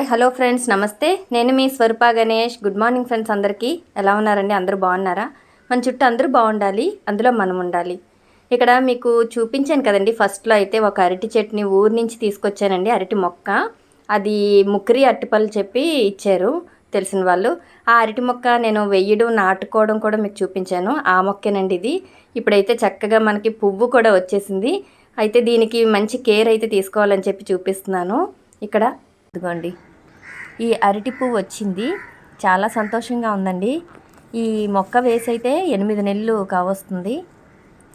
Hi hello friends నమస్తే. నేను మీ Swaroopa Ganesh. Good morning friends అందరికీ. ఎలా ఉన్నారండి? అందరూ బాగున్నారా? మన చుట్టూ అందరూ బాగుండాలి. అందులో మనం ఉండాలి. ఇక్కడ మీకు చూపించాను కదండి. ఫస్ట్లో అయితే ఒక అరటి చెట్టుని ఊరు నుంచి తీసుకొచ్చానండి. అరటి మొక్క. అది ముక్కిరి అరటిపళ్ళు చెప్పి ఇచ్చారు తెలిసిన వాళ్ళు. ఆ అరటి మొక్క నేను వెయ్యడం నాటుకోవడం కూడా మీకు చూపించాను. ఆ మొక్కేనండి ఇది. ఇప్పుడైతే చక్కగా మనకి పువ్వు కూడా వచ్చేసింది. అయితే దీనికి మంచి కేర్ అయితే తీసుకోవాలని చెప్పి చూపిస్తున్నాను. ఇక్కడ ఇదిగోండి. ఈ అరటి పువ్వు వచ్చింది. చాలా సంతోషంగా ఉందండి. ఈ మొక్క వేసి అయితే ఎనిమిది నెలలు కావస్తుంది.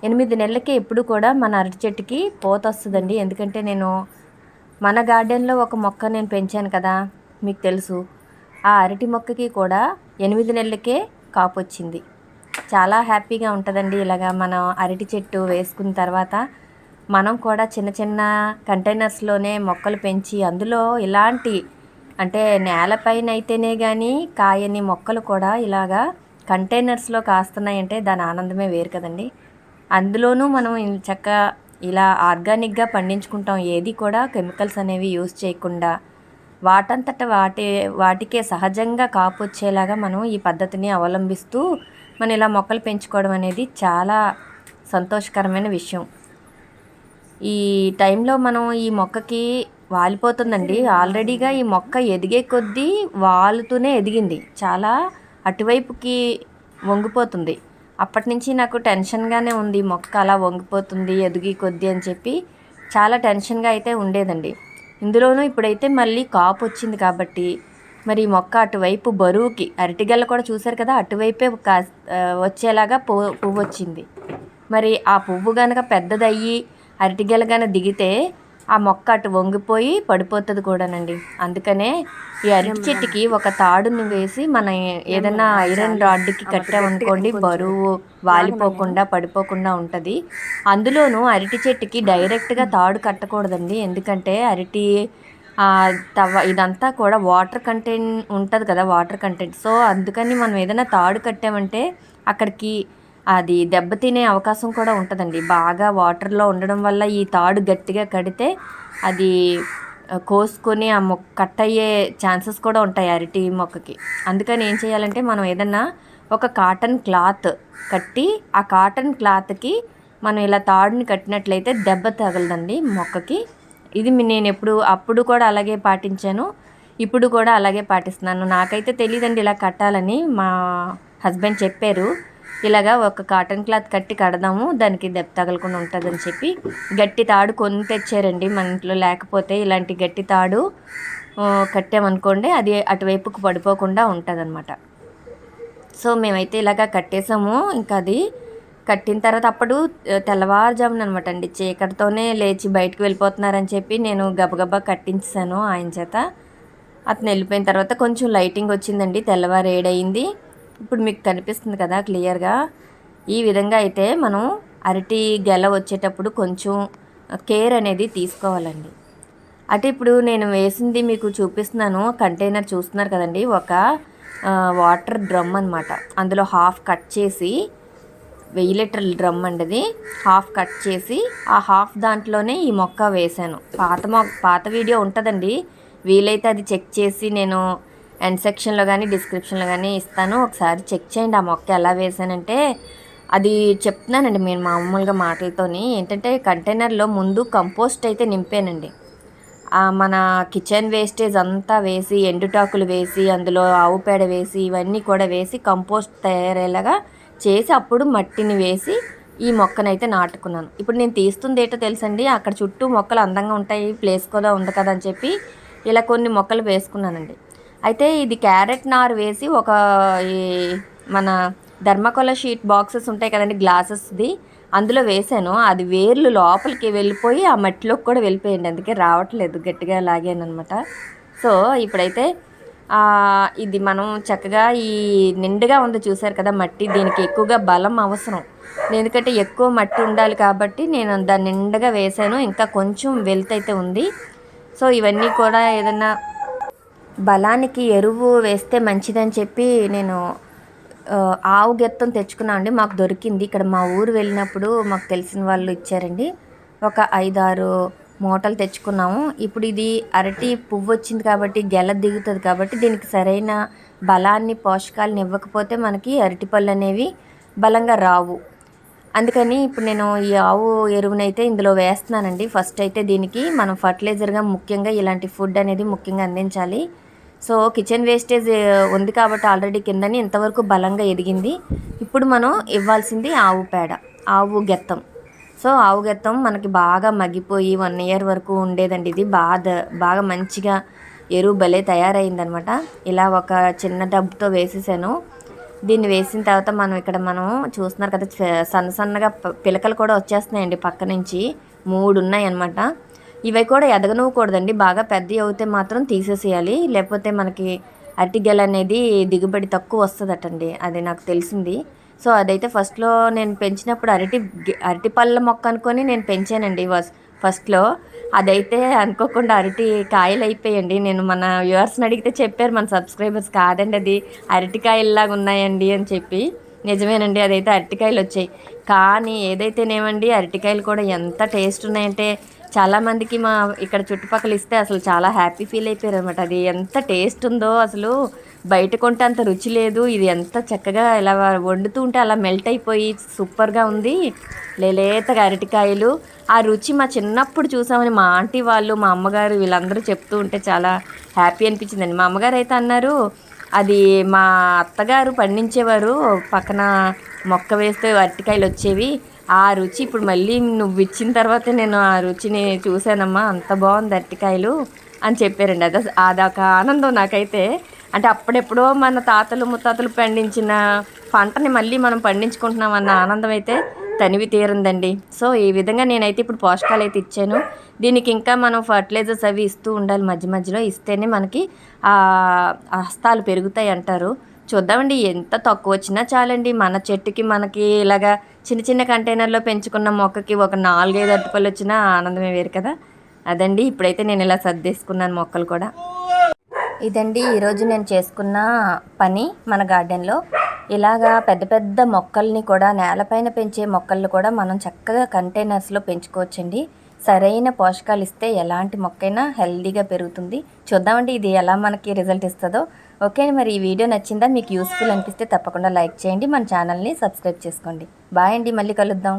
ఎనిమిది నెలలకి ఎప్పుడు కూడా మన అరటి చెట్టుకి పోత వస్తుందండి. ఎందుకంటే నేను మన గార్డెన్లో ఒక మొక్క నేను పెంచాను కదా మీకు తెలుసు. ఆ అరటి మొక్కకి కూడా ఎనిమిది నెలలకే కాపు వచ్చింది. చాలా హ్యాపీగా ఉంటుందండి. ఇలాగా మనం అరటి చెట్టు వేసుకున్న తర్వాత మనం కూడా చిన్న చిన్న కంటైనర్స్లోనే మొక్కలు పెంచి అందులో ఇలాంటి అంటే నేలపైన అయితేనే కానీ కాయని మొక్కలు కూడా ఇలాగా కంటైనర్స్లో కాస్తున్నాయంటే దాని ఆనందమే వేరు కదండి. అందులోనూ మనం చక్క ఇలా ఆర్గానిక్గా పండించుకుంటాం. ఏది కూడా కెమికల్స్ అనేవి యూజ్ చేయకుండా వాటంతట వాటి వాటికే సహజంగా కాపు వచ్చేలాగా మనం ఈ పద్ధతిని అవలంబిస్తూ మనం ఇలా మొక్కలు పెంచుకోవడం అనేది చాలా సంతోషకరమైన విషయం. ఈ టైంలో మనం ఈ మొక్కకి వాలిపోతుందండి. ఆల్రెడీగా ఈ మొక్క ఎదిగే కొద్దీ వాలుతూనే ఎదిగింది. చాలా అటువైపుకి వంగిపోతుంది. అప్పటి నుంచి నాకు టెన్షన్గానే ఉంది. మొక్క అలా వంగిపోతుంది ఎదిగి కొద్దీ అని చెప్పి చాలా టెన్షన్గా అయితే ఉండేదండి. ఇందులోనూ ఇప్పుడైతే మళ్ళీ కాపు వచ్చింది కాబట్టి మరి ఈ మొక్క అటువైపు బరువుకి అరటిగల్ల కూడా చూశారు కదా అటువైపే కా వచ్చేలాగా పువ్వు పువ్వు వచ్చింది మరి ఆ పువ్వు కనుక పెద్దదయ్యి అరటిగెల కనుక దిగితే ఆ మొక్క అటు వంగిపోయి పడిపోతుంది కూడానండి. అందుకనే ఈ అరటి చెట్టుకి ఒక తాడుని వేసి మన ఏదైనా ఐరన్ రాడ్కి కట్టామనుకోండి బరువు వాలిపోకుండా పడిపోకుండా ఉంటుంది. అందులోనూ అరటి చెట్టుకి డైరెక్ట్గా తాడు కట్టకూడదండి. ఎందుకంటే అరటి తవ ఇదంతా కూడా వాటర్ కంటెంట్ ఉంటుంది కదా వాటర్ కంటెంట్. సో అందుకని మనం ఏదైనా తాడు కట్టామంటే అక్కడికి అది దెబ్బతినే అవకాశం కూడా ఉంటుందండి. బాగా వాటర్లో ఉండడం వల్ల ఈ తాడు గట్టిగా కడితే అది కోసుకొని ఆ మొక్క కట్ అయ్యే ఛాన్సెస్ కూడా ఉంటాయి అరటి మొక్కకి. అందుకని ఏం చేయాలంటే మనం ఏదన్నా ఒక కాటన్ క్లాత్ కట్టి ఆ కాటన్ క్లాత్కి మనం ఇలా తాడుని కట్టినట్లయితే దెబ్బ తగలదండి మొక్కకి. ఇది నేను ఎప్పుడు అప్పుడు కూడా అలాగే పాటించాను. ఇప్పుడు కూడా అలాగే పాటిస్తున్నాను. నాకైతే తెలియదండి ఇలా కట్టాలని మా హస్బెండ్ చెప్పారు. ఇలాగా ఒక కాటన్ క్లాత్ కట్టి కడదాము దానికి దెబ్బ తగలకుండా ఉంటుందని చెప్పి గట్టి తాడు కొని తెచ్చారండి మన ఇంట్లో. లేకపోతే ఇలాంటి గట్టి తాడు కట్టామనుకోండి అది అటువైపుకు పడిపోకుండా ఉంటుందన్నమాట. సో మేమైతే ఇలాగా కట్టేసాము. ఇంకా అది కట్టిన తర్వాత అప్పుడు తెల్లవారుజామున అనమాట అండి. చీకటితోనే లేచి బయటకు వెళ్ళిపోతున్నారని చెప్పి నేను గబగబా కట్టించాను ఆయన చేత. అతను వెళ్ళిపోయిన తర్వాత కొంచెం లైటింగ్ వచ్చిందండి. తెల్లవారు ఏడయింది ఇప్పుడు మీకు కనిపిస్తుంది కదా క్లియర్గా. ఈ విధంగా అయితే మనం అరటి గెల వచ్చేటప్పుడు కొంచెం కేర్ అనేది తీసుకోవాలండి. అంటే ఇప్పుడు నేను వేసింది మీకు చూపిస్తున్నాను కంటైనర్ చూస్తున్నారు కదండి. ఒక వాటర్ డ్రమ్ అనమాట అందులో హాఫ్ కట్ చేసి వెయ్యి లీటర్ల డ్రమ్ అండి అది హాఫ్ కట్ చేసి ఆ హాఫ్ దాంట్లోనే ఈ మొక్క వేశాను. పాత మొ పాత వీడియో ఉంటుందండి. వీలైతే అది చెక్ చేసి నేను ఎండ్ సెక్షన్లో కానీ డిస్క్రిప్షన్లో కానీ ఇస్తాను. ఒకసారి చెక్ చేయండి ఆ మొక్క ఎలా వేసానంటే అది చెప్తున్నానండి నేను మామూలుగా మాటలతోని. ఏంటంటే కంటైనర్లో ముందు కంపోస్ట్ అయితే నింపానండి. మన కిచెన్ వేస్టేజ్ అంతా వేసి ఎండుటాకులు వేసి అందులో ఆవు పేడ వేసి ఇవన్నీ కూడా వేసి కంపోస్ట్ తయారయ్యేలాగా చేసి అప్పుడు మట్టిని వేసి ఈ మొక్కనైతే నాటుకున్నాను. ఇప్పుడు నేను తీస్తుంది ఏంటో తెలుసండి అక్కడ చుట్టూ మొక్కలు అందంగా ఉంటాయి ప్లేస్ కూడా ఉంది కదా అని చెప్పి ఇలా కొన్ని మొక్కలు వేసుకున్నానండి. అయితే ఇది క్యారెట్ నారు వేసి ఒక ఈ మన ధర్మకొల షీట్ బాక్సెస్ ఉంటాయి కదండి గ్లాసెస్ది. అందులో వేసాను. అది వేర్లు లోపలికి వెళ్ళిపోయి ఆ మట్టిలోకి కూడా వెళ్ళిపోయింది. అందుకే రావట్లేదు గట్టిగా లాగాను అనమాట సో ఇప్పుడైతే ఇది మనం చక్కగా ఈ నిండుగా ఉంది చూసారు కదా మట్టి. దీనికి ఎక్కువగా బలం అవసరం. ఎందుకంటే ఎక్కువ మట్టి ఉండాలి కాబట్టి నేను దాన్ని నిండుగా వేసాను. ఇంకా కొంచెం వెల్త్ అయితే ఉంది. సో ఇవన్నీ కూడా ఏదన్నా బలానికి ఎరువు వేస్తే మంచిదని చెప్పి నేను ఆవు గెత్తం తెచ్చుకున్నా అండి. మాకు దొరికింది. ఇక్కడ మా ఊరు వెళ్ళినప్పుడు మాకు తెలిసిన వాళ్ళు ఇచ్చారండి. ఒక ఐదారు మూటలు తెచ్చుకున్నాము. ఇప్పుడు ఇది అరటి పువ్వు వచ్చింది కాబట్టి గెల దిగుతుంది కాబట్టి దీనికి సరైన బలాన్ని పోషకాలను ఇవ్వకపోతే మనకి అరటి పళ్ళు అనేవి బలంగా రావు. అందుకని ఇప్పుడు నేను ఈ ఆవు ఎరువునైతే ఇందులో వేస్తున్నానండి. ఫస్ట్ అయితే దీనికి మనం ఫర్టిలైజర్గా ముఖ్యంగా ఇలాంటి ఫుడ్ అనేది ముఖ్యంగా అందించాలి. సో కిచెన్ వేస్టేజ్ ఉంది కాబట్టి ఆల్రెడీ కిందని ఇంతవరకు బలంగా ఎదిగింది. ఇప్పుడు మనం ఇవ్వాల్సింది ఆవు పేడ ఆవు గెత్తం. సో ఆవు గెత్తం మనకి బాగా మగ్గిపోయి వన్ ఇయర్ వరకు ఉండేదండి ఇది. బాగా బాగా మంచిగా ఎరువు భలే తయారైందనమాట. ఇలా ఒక చిన్న డబ్బుతో వేసేసాను. దీన్ని వేసిన తర్వాత మనం ఇక్కడ మనం చూస్తున్నారు కదా సన్న సన్నగా పిలకలు కూడా వచ్చేస్తున్నాయండి పక్క నుంచి మూడు ఉన్నాయి అనమాట ఇవి కూడా ఎదగనివ్వకూడదండి. బాగా పెద్దవి అవుతే మాత్రం తీసేసేయాలి. లేకపోతే మనకి అరటిగెల అనేది దిగుబడి తక్కువ వస్తుందటండి. అది నాకు తెలిసింది. సో అదైతే ఫస్ట్లో నేను పెంచినప్పుడు అరటి అరటి పళ్ళ మొక్క అనుకొని నేను పెంచానండి. ఫస్ట్లో అదైతే అనుకోకుండా అరటి కాయలు అయిపోయండి నేను మన వ్యూవర్స్ని అడిగితే చెప్పారు మన సబ్స్క్రైబర్స్ కాదండి అది. అరటికాయల్లాగా ఉన్నాయండి అని చెప్పి. నిజమేనండి అదైతే అరటికాయలు వచ్చాయి కానీ ఏదైతేనేమండి అరటికాయలు కూడా ఎంత టేస్ట్ ఉన్నాయంటే చాలామందికి మా ఇక్కడ చుట్టుపక్కల ఇస్తే అసలు చాలా హ్యాపీ ఫీల్ అయిపోయారు అనమాట అది ఎంత టేస్ట్ ఉందో అసలు బయట కొంటే అంత రుచి లేదు. ఇది ఎంత చక్కగా ఇలా వండుతూ ఉంటే అలా మెల్ట్ అయిపోయి సూపర్గా ఉంది. లేలేతగా అరటికాయలు. ఆ రుచి మా చిన్నప్పుడు చూసామని మా ఆంటీ వాళ్ళు మా అమ్మగారు వీళ్ళందరూ చెప్తూ ఉంటే చాలా హ్యాపీ అనిపించిందండి. మా అమ్మగారు అయితే అన్నారు అది మా అత్తగారు పండించేవారు. పక్కన మొక్క వేస్తే అరటికాయలు వచ్చేవి. ఆ రుచి ఇప్పుడు మళ్ళీ నువ్వు ఇచ్చిన తర్వాత నేను ఆ రుచిని చూశానమ్మా అంత బాగుంది అరటికాయలు అని చెప్పారండి. అది అదొక ఆనందం నాకైతే. అంటే అప్పుడెప్పుడో మన తాతలు ముత్తాతలు పండించిన పంటని మళ్ళీ మనం పండించుకుంటున్నాం అన్న ఆనందం అయితే తనివి తీరుందండి. సో ఈ విధంగా నేనైతే ఇప్పుడు పోషకాలు అయితే ఇచ్చాను. దీనికి ఇంకా మనం ఫర్టిలైజర్స్ అవి ఇస్తూ ఉండాలి మధ్య మధ్యలో. ఇస్తేనే మనకి హస్తాలు పెరుగుతాయి అంటారు. చూద్దామండి ఎంత తక్కువ వచ్చినా చాలండి. మన చెట్టుకి మనకి ఇలాగా చిన్న చిన్న కంటైనర్లో పెంచుకున్న మొక్కకి ఒక నాలుగైదు అరటిపళ్ళు వచ్చినా ఆనందమే వేరు కదా. అదండి ఇప్పుడైతే నేను ఇలా సర్దేసుకున్నాను మొక్కలు కూడా. ఇదండి ఈరోజు నేను చేసుకున్న పని మన గార్డెన్లో. ఇలాగా పెద్ద పెద్ద మొక్కల్ని కూడా నేలపైన పెంచే మొక్కల్ని కూడా మనం చక్కగా కంటైనర్స్లో పెంచుకోవచ్చండి. సరైన పోషకాలు ఇస్తే ఎలాంటి మొక్కైనా హెల్దీగా పెరుగుతుంది. చూద్దామండి ఇది ఎలా మనకి రిజల్ట్ ఇస్తుందో. ఓకే మరి ఈ వీడియో నచ్చిందా? మీకు యూస్ఫుల్ అనిపిస్తే తప్పకుండా లైక్ చేయండి. మన ఛానల్ని సబ్స్క్రైబ్ చేసుకోండి. బాయ్ అండి మళ్ళీ కలుద్దాం.